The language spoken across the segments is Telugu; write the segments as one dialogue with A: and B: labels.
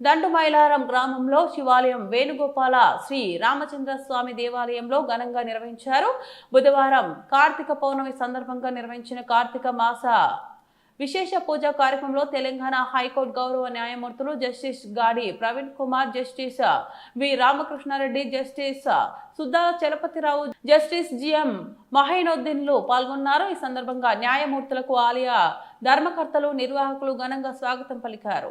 A: దండుమైలారం గ్రామంలో శివాలయం వేణుగోపాల శ్రీ రామచంద్ర స్వామి దేవాలయంలో ఘనంగా నిర్వహించారు. బుధవారం కార్తీక పౌర్ణమి సందర్భంగా నిర్వహించిన కార్తీక మాస విశేష పూజా కార్యక్రమంలో తెలంగాణ హైకోర్టు గౌరవ న్యాయమూర్తులు justice Gadi Praveen Kumar justice V Ramakrishna Reddy justice Sudha Chalapathi Rao justice GM మహైనుద్దీన్లు పాల్గొన్నారు. ఈ సందర్భంగా న్యాయమూర్తులకు ఆలయ ధర్మకర్తలు నిర్వాహకులు ఘనంగా స్వాగతం పలికారు.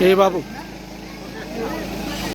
B: ఏ బాబు?